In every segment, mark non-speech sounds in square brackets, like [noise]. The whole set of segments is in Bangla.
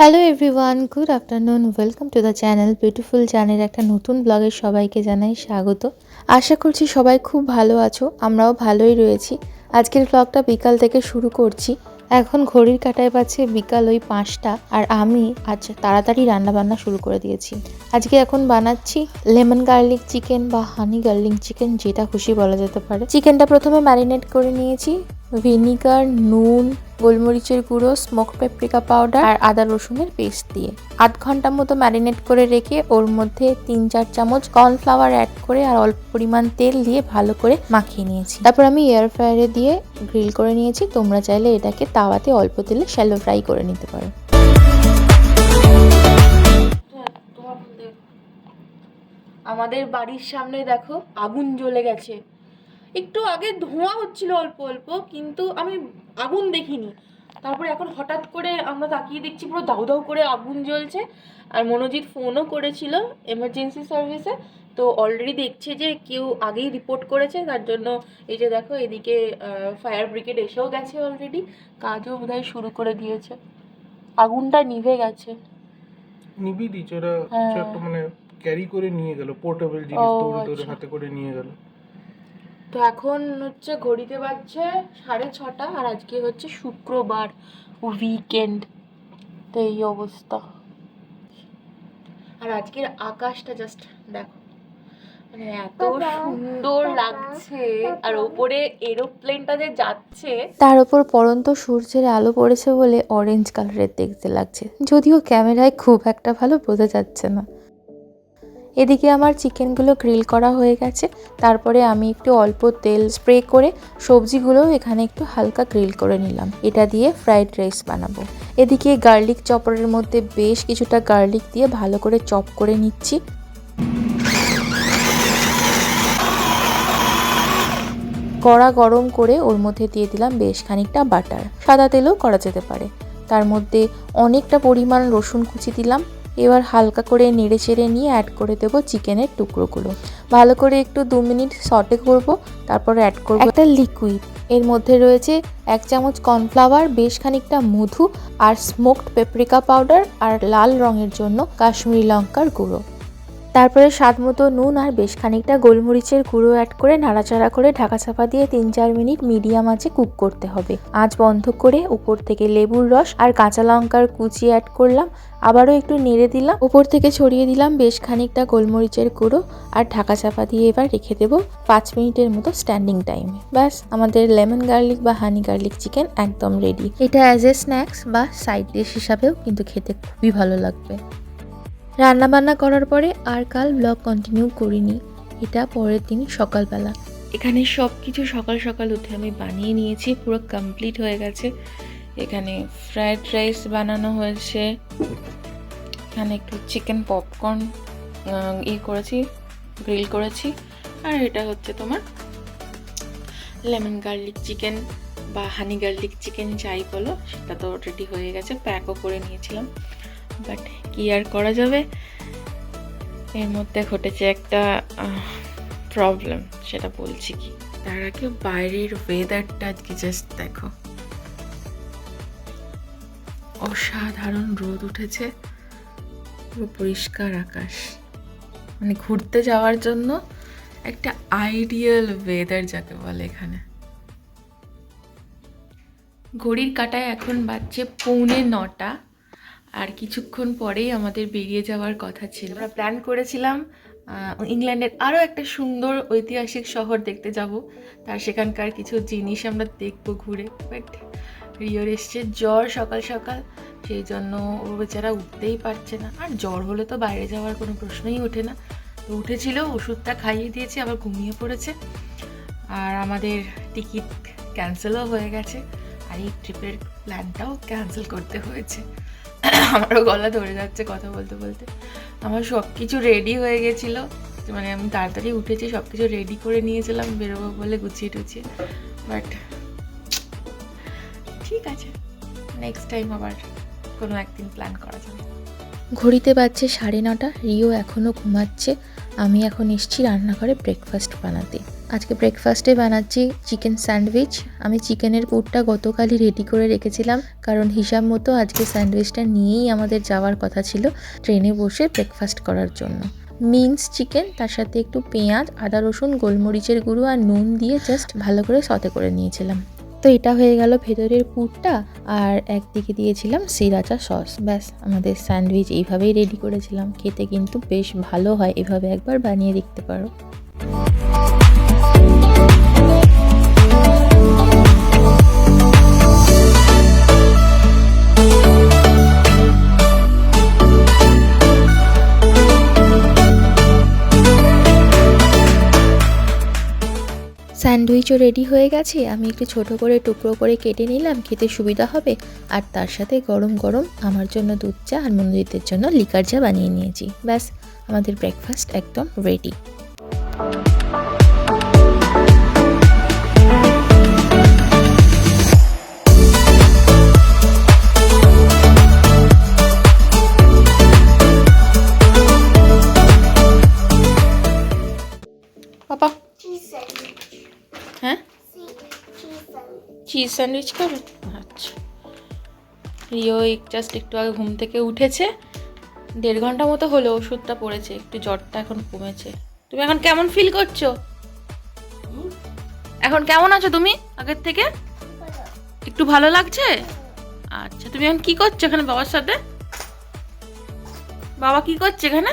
Hello everyone good afternoon welcome to the channel beautiful জানের একটা নতুন ব্লগে সবাইকে জানাই স্বাগত। আশা করছি সবাই খুব ভালো আছো, আমরাও ভালোই রয়েছি। আজকের ব্লগটা বিকাল থেকে শুরু করছি। এখন ঘড়ির কাটায় পাচ্ছে বিকাল ওই পাঁচটা, আর আমি আজ তাড়াতাড়ি রান্না বান্না শুরু করে দিয়েছি। আজকে এখন বানাচ্ছি লেমন গার্লিক চিকেন বা হানি গার্লিক চিকেন যেটা খুশি বলা যেতে পারে। চিকেনটা প্রথমে ম্যারিনেট করে নিয়েছি। ভিনিগার, নুন, গোলমরিচের গুঁড়ো, স্মোক পেপ্রিকা পাউডার আর আদা রসুনের পেস্ট দিয়ে। আধ ঘণ্টা মতো ম্যারিনেট করে রেখে ওর মধ্যে তিন চার চামচ কর্নফ্লাওয়ার অ্যাড করে আর অল্প পরিমাণ তেল দিয়ে ভালো করে মাখিয়ে নিয়েছি। তারপর আমি এয়ার ফ্রায়ারে দিয়ে গ্রিল করে নিয়েছি। তোমরা চাইলে এটাকে তাওয়াতে অল্প তেলে শ্যালো ফ্রাই করে নিতে পারো। আমাদের বাড়ির সামনে দেখো, আগুন জ্বলে গেছে। একটু আগে ধোঁয়া হচ্ছিল অল্প অল্প কিন্তু আমি আগুন দেখিনি। তারপরে এখন হঠাৎ করে আমরা তাকিয়ে দেখছি পুরো দাউ দাউ করে আগুন জ্বলছে আর মনোজিৎ ফোনও করেছিল এমার্জেন্সি সার্ভিসে তো অলরেডি দেখছে যে কেউ আগেই রিপোর্ট করেছে তার জন্য এই যে দেখো এদিকে ফায়ার ব্রিগেড এসেও গেছে অলরেডি কাজও বোধহয় শুরু করে দিয়েছে। আগুনটা নিভে গেছে। নিবি দিচ্ছে ওরা হ্যাঁ। মানে ক্যারি করে নিয়ে গেল পোর্টেবল জিনিস দৌড়ে দৌড়ে আচ্ছা। হাতে করে নিয়ে গেল। তো এখন হচ্ছে ঘড়িতে বাজছে সাড়ে ছটা আর আজকে হচ্ছে শুক্রবার উইকেন্ড তো এই অবস্থা। আর আজকের আকাশটা জাস্ট দেখো মানে এত সুন্দর লাগছে। আর ওপরে এরোপ্লেনটা যে যাচ্ছে। তার উপর পরন্ত সূর্যের আলো পড়েছে বলে অরেঞ্জ কালারের দেখতে লাগছে। যদিও ক্যামেরায় খুব একটা ভালো বোঝা যাচ্ছে না। এদিকে আমার চিকেনগুলো গ্রিল করা হয়ে গেছে। তারপরে আমি একটু অল্প তেল স্প্রে করে সবজিগুলো এখানে একটু হালকা গ্রিল করে নিলাম। এটা দিয়ে ফ্রাইড রাইস বানাবো। এদিকে গার্লিক চপারের মধ্যে বেশ কিছুটা গার্লিক দিয়ে ভালো করে চপ করে নিচ্ছি। কড়া গরম করে ওর মধ্যে দিয়ে দিলাম বেশ খানিকটা বাটার। সাদা তেলেও করা যেতে পারে। তার মধ্যে অনেকটা পরিমাণ রসুন কুচি দিলাম। এবার হালকা করে নেড়ে চেড়ে নিয়ে অ্যাড করে দেব চিকেনের টুকরোগুলো। ভালো করে একটু দু মিনিট সটে করব তারপর অ্যাড করব একটা লিকুইড এর মধ্যে রয়েছে এক চামচ কর্নফ্লাওয়ার বেশ খানিকটা মধু আর স্মোকড পেপরিকা পাউডার আর লাল রঙের জন্য কাশ্মীরি লঙ্কার গুঁড়ো। তারপরে স্বাদ মতো নুন আর বেশ খানিকটা গোলমরিচের গুঁড়ো অ্যাড করে নাড়াচাড়া করে ঢাকা চাপা দিয়ে তিন চার মিনিট মিডিয়াম আঁচে কুক করতে হবে। আঁচ বন্ধ করে উপর থেকে লেবুর রস আর কাঁচা লঙ্কার কুচি অ্যাড করলাম। আবারও একটু নেড়ে দিলাম। উপর থেকে ছড়িয়ে দিলাম বেশ খানিকটা গোলমরিচের গুঁড়ো আর ঢাকা চাপা দিয়ে এবার রেখে দেবো পাঁচ মিনিটের মতো স্ট্যান্ডিং টাইমে ব্যাস, আমাদের লেমন গার্লিক বা হানি গার্লিক চিকেন একদম রেডি এটা অ্যাজ এ স্ন্যাক্স বা সাইড ডিশ হিসাবেও কিন্তু খেতে খুবই ভালো লাগবে। রান্না বান্না করার পরে আর কাল ব্লগ কন্টিনিউ করিনি। এটা পরের দিন সকালবেলা। এখানে সব কিছু সকাল সকাল উঠে আমি বানিয়ে নিয়েছি, পুরো কমপ্লিট হয়ে গেছে। এখানে ফ্রায়েড রাইস বানানো হয়েছে। এখানে একটু চিকেন পপকর্ন ই করেছি গ্রিল করেছি। আর এটা হচ্ছে তোমার লেমন গার্লিক চিকেন বা হানি গার্লিক চিকেন যাই বলো, সেটা তো রেডি হয়ে গেছে প্যাকও করে নিয়েছিলাম। বাট কি আর করা যাবে? এর মধ্যে ঘটেছে একটা প্রবলেম সেটা বলছি কি? তার আগে বাইরের ওয়েদারটা আজকে জাস্ট দেখো। অসাধারণ রোদ উঠেছে, পুরো পরিষ্কার আকাশ। মানে ঘুরতে যাওয়ার জন্য একটা আইডিয়াল ওয়েদার যাকে বলে এখানে। ঘড়ির কাটায় এখন বাজছে পৌনে নটা। আর কিছুক্ষণ পরেই আমাদের বেরিয়ে যাওয়ার কথা ছিল। আমরা প্ল্যান করেছিলাম ইংল্যান্ডের আরও একটা সুন্দর ঐতিহাসিক শহর দেখতে যাব। তার সেখানকার কিছু জিনিস আমরা দেখব ঘুরে। বাট রিওর এসছে জ্বর সকাল সকাল, সেই জন্য ও বেচারা উঠতেই পারছে না। আর জ্বর হলে তো বাইরে যাওয়ার কোনো প্রশ্নই ওঠে না। তো উঠেছিল, ওষুধটা খাইয়ে দিয়েছে, আবার ঘুমিয়ে পড়েছে। আর আমাদের টিকিট ক্যান্সেলও হয়ে গেছে। আর এই ট্রিপের প্ল্যানটাও ক্যান্সেল করতে হয়েছে। [coughs] আমারও গলা ধরে যাচ্ছে কথা বলতে বলতে। আমার সব কিছু রেডি হয়ে গেছিল। মানে আমি তাড়াতাড়ি উঠেছি সব কিছু রেডি করে নিয়েছিলাম, বেরোবো বলে গুছিয়ে টুছিয়ে। বাট ঠিক আছে নেক্সট টাইম আবার কোনো একদিন প্ল্যান করা যাবে। ঘড়িতে বাজছে সাড়ে নটা, রিও এখনও ঘুমাচ্ছে। আমি এখন এসেছি রান্নাঘরে ব্রেকফাস্ট বানাতে। আজকে ব্রেকফাস্টে বানাচ্ছি চিকেন স্যান্ডউইচ আমি চিকেনের পুরটা গতকালই রেডি করে রেখেছিলাম, কারণ হিসাব মতো আজকে স্যান্ডউইচটা নিয়েই আমাদের যাওয়ার কথা ছিল ট্রেনে বসে ব্রেকফাস্ট করার জন্য। মিন্স চিকেন তার সাথে একটু পেঁয়াজ, আদা রসুন, গোলমরিচের গুঁড়ো আর নুন দিয়ে জাস্ট ভালো করে সতে করে নিয়েছিলাম। তো এটা হয়ে গেল ভেতরের পুরটা আর একদিকে দিয়েছিলাম সিরাচা সস ব্যাস, আমাদের স্যান্ডউইচ এইভাবেই রেডি করেছিলাম। খেতে কিন্তু বেশ ভালো হয়, এভাবে একবার বানিয়ে দেখতে পারো। স্যান্ডউইচও রেডি হয়ে গেছে। আমি একটু ছোট করে টুকরো করে কেটে নিলাম, খেতে সুবিধা হবে। আর তার সাথে গরম গরম আমার জন্য দুধ চা আর মন্দিরদের জন্য লিকার চা বানিয়ে নিয়েছি। ব্যাস, আমাদের ব্রেকফাস্ট একদম রেডি পাপা. হ্যাঁ? চিজ স্যান্ডউইচ খাবে আচ্ছা। রিও জাস্ট একটু আগে ঘুম থেকে উঠেছে। দেড় ঘণ্টা মতো হলো ওষুধটা পড়েছে একটু জ্বরটা এখন কমেছে। তুমি এখন কেমন ফিল করছ? এখন কেমন আছো তুমি আগের থেকে? একটু ভালো লাগছে? আচ্ছা তুমি এখন কি করছ এখানে বাবার সাথে? বাবা কি করছে এখানে?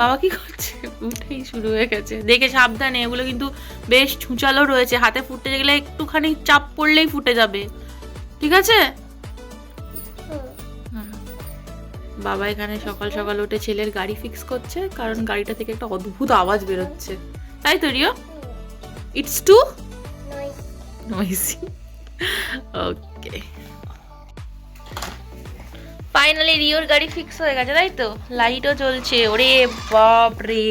বাবা কি করছে? উঠেই শুরু হয়ে গেছে। দেখে সাবধানে এগুলো কিন্তু বেশ ছুঁচালো রয়েছে। হাতে ফুটতে গেলে একটুখানি চাপ পড়লেই ফুটে যাবে। ঠিক আছে? বাবা এখানে সকাল সকাল উঠে ছেলের গাড়ি ফিক্স করছে কারণ গাড়িটা থেকে একটা অদ্ভুত আওয়াজ বেরোচ্ছে। তাই তো Rio? It's too. Noisy okay finally রিওর গাড়ি ফিক্স হয়ে গেছে, তাই তো? লাইটও জ্বলছে, ওরে বাপ রে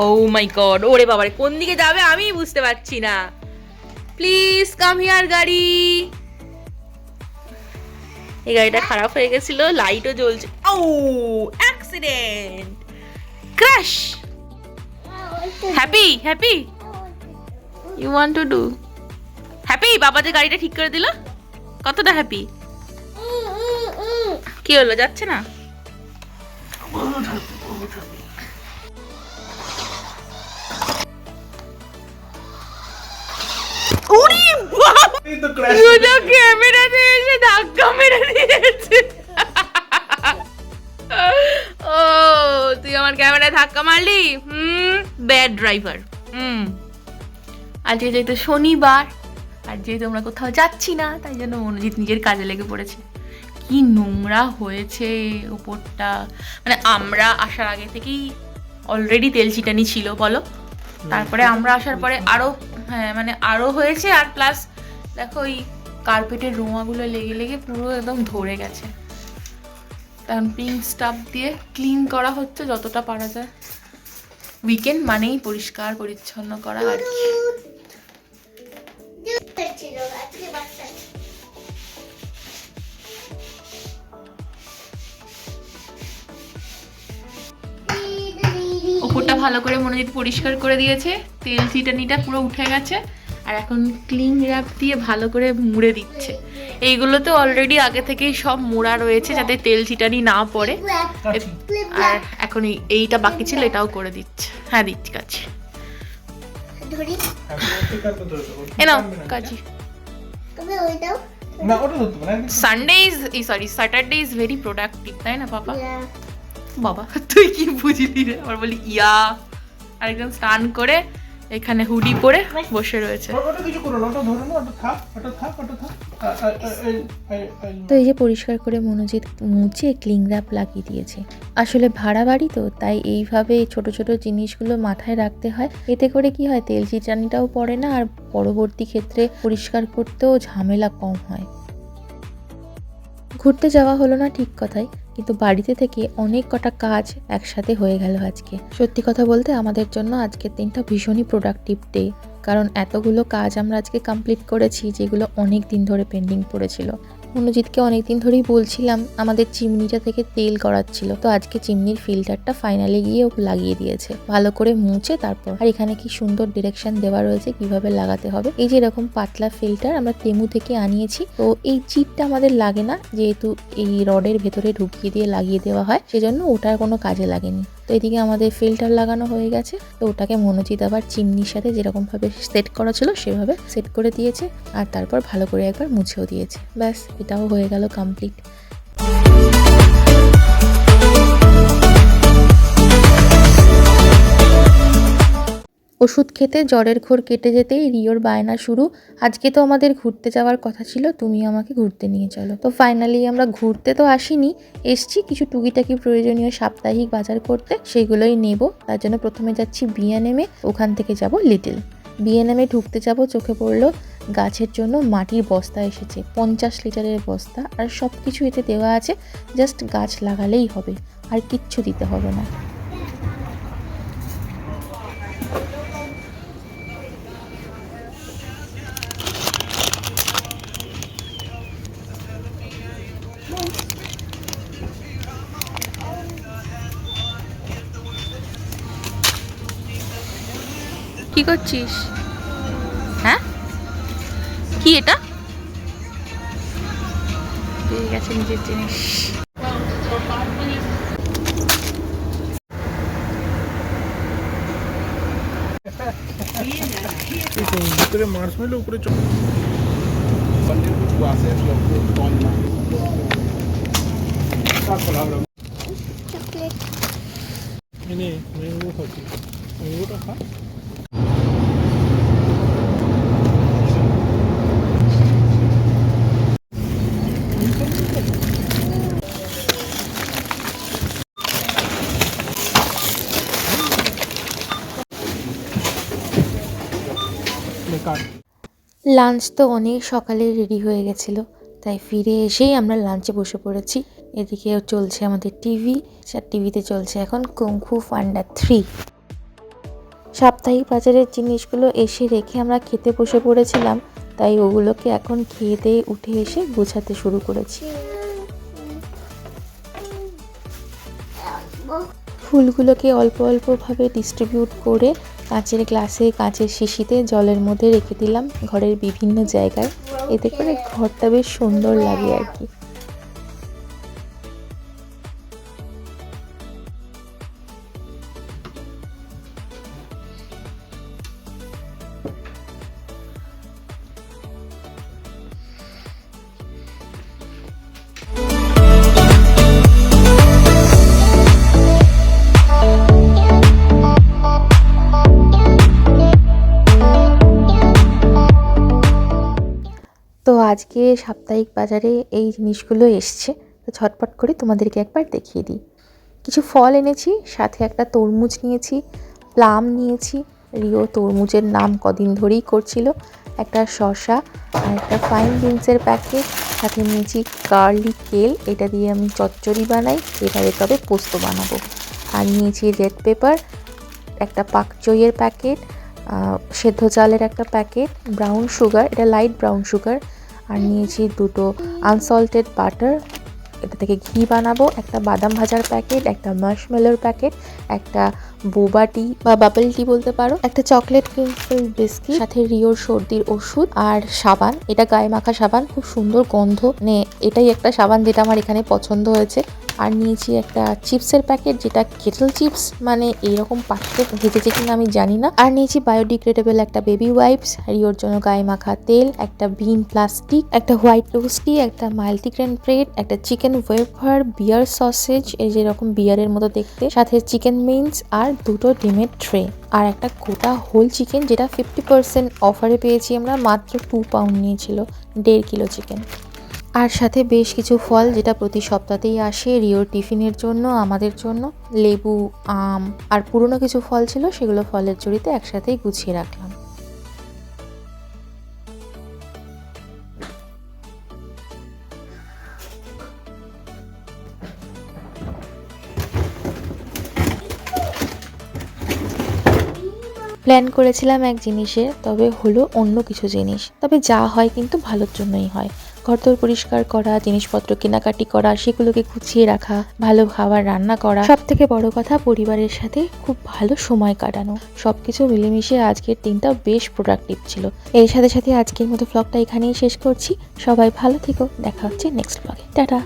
ও মাই গড ওরে বাবারে, কোন দিকে যাবে আমি বুঝতে পারছি না। প্লিজ কাম হিয়ার গাড়ি। এই গাড়িটা খারাপ হয়ে গেছিল লাইটও জ্বলছে। ও accident crash happy happy you want to do happy বাবা যে গাড়িটা ঠিক করে দিল? কতটা হ্যাপি কি হলো যাচ্ছে না? ক্যামেরাতে এসে ধাক্কা মেরে দিয়েছে। ও তুই আমার ক্যামেরায় ধাক্কা মারলি? Hmm bad driver hmm. আজকে যেহেতু শনিবার আর যেহেতু আমরা কোথাও যাচ্ছি না তাই জন্য মনোজিৎ নিজের কাজে লেগে পড়েছে। কি নোংরা হয়েছে ওপরটা মানে আমরা আসার আগে থেকেই অলরেডি তেল চিটানি ছিল বলো? তারপরে আমরা আসার পরে আরও হ্যাঁ মানে আরও হয়েছে আর প্লাস দেখো ওই কার্পেটের রোমাগুলো লেগে লেগে পুরো একদম ধরে গেছে। কারণ পিঙ্ক স্টাফ দিয়ে ক্লিন করা হচ্ছে যতটা পারা যায়। উইকেন্ড মানেই পরিষ্কার পরিচ্ছন্ন করা আর কি। ভালো করে মনোজিৎ পরিষ্কার করে দিয়েছে। তেল চিটানিটা পুরো উঠে গেছে আর এখন ক্লিন র্যাপ দিয়ে ভালো করে মুড়ে দিচ্ছে। এইগুলো তো অলরেডি আগে থেকেই সব মোড়া রয়েছে যাতে তেল চিটানি না পড়ে। আর এখন এই- এইটা বাকি ছিল এটাও করে দিচ্ছে। হ্যাঁ দিচ্ছি কাছে? এ নাও কাজী Sunday is sorry Saturday is very productive তাই না পাপা? Yeah. বাবা তুই কি বুঝলি রে? আবার বলি ইয়া। আরেকজন স্নান করে এখানে হুডি পরে বসে রয়েছে। তো এই যে পরিষ্কার করে মনোজিৎ মুছে ক্লিং র্যাপ লাগিয়ে দিয়েছে। আসলে ভাড়া বাড়ি তো তাই এইভাবে ছোট ছোট জিনিসগুলো মাথায় রাখতে হয়। এতে করে কি হয় তেল চিটানিটাও পড়ে না আর পরবর্তী ক্ষেত্রে পরিষ্কার করতেও ঝামেলা কম হয়। ঘুরতে যাওয়া হলো না ঠিক কথাই কিন্তু বাড়িতে থেকে অনেক কটা কাজ একসাথে হয়ে গেল আজকে। সত্যি কথা বলতে আমাদের জন্য আজকের দিনটা ভীষণই প্রোডাক্টিভ ডে কারণ এতগুলো কাজ আমরা আজকে কমপ্লিট করেছি, যেগুলো অনেক দিন ধরে পেন্ডিং পড়েছিল। মনোজিৎকে অনেকদিন ধরেই বলছিলাম, আমাদের চিমনিটা থেকে তেল গড়াচ্ছিল। তো আজকে চিমনির ফিল্টারটা ফাইনালি গিয়ে ও লাগিয়ে দিয়েছে। ভালো করে মুছে তারপর। আর এখানে কি সুন্দর ডিরেকশন দেওয়া রয়েছে, কীভাবে লাগাতে হবে? এই যে এরকম পাতলা ফিল্টার আমরা তেমু থেকে আনিয়েছি, তো এই চিটটা আমাদের লাগে না, যেহেতু এই রডের ভেতরে ঢুকিয়ে দিয়ে লাগিয়ে দেওয়া হয়, সেজন্য ওটার কোনো কাজে লাগেনি। তো এদিকে আমাদের ফিল্টার লাগানো হয়ে গেছে। তো ওটাকে মনোজিত আবার চিমনির সাথে যেরকমভাবে সেট করা ছিল, সেভাবে সেট করে দিয়েছে। আর তারপর ভালো করে একবার মুছেও দিয়েছে। ব্যাস, এটাও হয়ে গেল কমপ্লিট ওষুধ খেতে জ্বরের ঘোর কেটে যেতেই রিওর বায়না শুরু। আজকে তো আমাদের ঘুরতে যাওয়ার কথা ছিল, তুমি আমাকে ঘুরতে নিয়ে চলো। তো ফাইনালি আমরা ঘুরতে তো আসিনি, এসছি কিছু টুকিটাকি প্রয়োজনীয় সাপ্তাহিক বাজার করতে, সেগুলোই নেব। তার জন্য প্রথমে যাচ্ছি বিএনএমে ওখান থেকে যাব লিটল বিএনএমে ঢুকতে যাব, চোখে পড়ল গাছের জন্য মাটির বস্তা এসেছে, পঞ্চাশ লিটারের বস্তা। আর সব কিছু এতে দেওয়া আছে, জাস্ট গাছ লাগালেই হবে, আর কিচ্ছু দিতে হবে না। কি করছিস? হ্যাঁ? কি এটা? পেয়ে গেছে নিজের জিনিস। ভিতরে উপরে চকলেট খাচ্ছি। ম্যাঙ্গোটা খা। লাঞ্চ তো অনেক সকালে রেডি হয়ে গেছিল। তাই ফিরে এসেই আমরা লাঞ্চে বসে পড়েছি। এদিকে চলছে আমাদের টিভি আর টিভিতে চলছে এখন কুংফু ফান্ডা থ্রি সাপ্তাহিক বাজারের জিনিসগুলো এসে রেখে আমরা খেতে বসে পড়েছিলাম, তাই ওগুলোকে এখন খেয়ে দিয়ে উঠে এসে গোছাতে শুরু করেছি। ফুলগুলোকে অল্প অল্পভাবে ডিস্ট্রিবিউট করে কাঁচের গ্লাসে কাঁচের শিশিতে জলের মধ্যে রেখে দিলাম ঘরের বিভিন্ন জায়গায়। এতে করে ঘরটা বেশ সুন্দর লাগে আর কি। আজকে সাপ্তাহিক বাজারে এই জিনিসগুলো এসছে। তো ঝটপট করে তোমাদেরকে একবার দেখিয়ে দিই। কিছু ফল এনেছি, সাথে একটা তরমুজ নিয়েছি, প্লাম নিয়েছি। রিও তরমুজের নাম কদিন ধরেই করছিল। একটা শসা আর একটা ফাইন বিনসের প্যাকেট সাথে নিয়েছি গার্লিক কেল এটা দিয়ে আমি চচ্চড়ি বানাই। এবারে তবে পোস্ত বানাবো। আর নিয়েছি রেড পেপার একটা পাকচইয়ের প্যাকেট সেদ্ধ চালের একটা প্যাকেট ব্রাউন সুগার এটা লাইট ব্রাউন সুগার আর নিয়েছি দুটো আনসল্টেড বাটার এটা থেকে ঘি বানাবো, একটা বাদাম ভাজার প্যাকেট একটা মার্শমেলোর প্যাকেট একটা বোবা টি বা বাবল টি বলতে পারো। একটা চকলেট ক্রিমফিল বিস্কিট সাথে রিওর সর্দির ওষুধ আর সাবান। এটা গায়ে মাখা সাবান, খুব সুন্দর গন্ধ। নে এটাই একটা সাবান যেটা আমার এখানে পছন্দ হয়েছে। আর নিয়েছি একটা চিপসের প্যাকেট যেটা কেটল চিপস মানে এইরকম পাত্রে ভেজেছে কিনা আমি জানি না। আর নিয়েছি বায়োডিগ্রেডেবল একটা বেবি ওয়াইপস রিওর জন্য গায়ে মাখা তেল, একটা বিন প্লাস্টিক একটা হোয়াইট টোস্টি একটা মাল্টিগ্রেন ব্রেড একটা চিকেন ওয়েফার বিয়ার সসেজ এই যেরকম বিয়ারের মতো দেখতে। সাথে চিকেন মিন্স আর দুটো ডিমের ট্রে আর একটা গোটা হোল চিকেন যেটা ফিফটি পার্সেন্ট অফারে পেয়েছি আমরা, মাত্র টু পাউন্ড নিয়েছিল, দেড় কিলো চিকেন আর সাথে বেশ কিছু ফল যেটা প্রতি সপ্তাহতেই আসে রিওর টিফিনের জন্য, আমাদের জন্য, লেবু, আম আর পুরনো কিছু ফল ছিল, সেগুলো ফলের জড়িতে একসাথেই গুছিয়ে রাখলাম। প্ল্যান করেছিলাম এক জিনিসের তবে হলো অন্য কিছু জিনিস। তবে যা হয় কিন্তু ভালোর জন্যই হয়। ঘরদোর পরিষ্কার করা, জিনিসপত্র কেনাকাটি করা, সেগুলোকে গুছিয়ে রাখা, ভালো খাবার রান্না করা। সব থেকে বড় কথা পরিবারের সাথে খুব ভালো সময় কাটানো। সবকিছু মিলেমিশে আজকের দিনটা বেশ প্রোডাক্টিভ ছিল। এর সাথে সাথে আজকের মতো ব্লগটা এখানেই শেষ করছি। সবাই ভালো থেকো। দেখা হচ্ছে নেক্সট ব্লগে টাটা!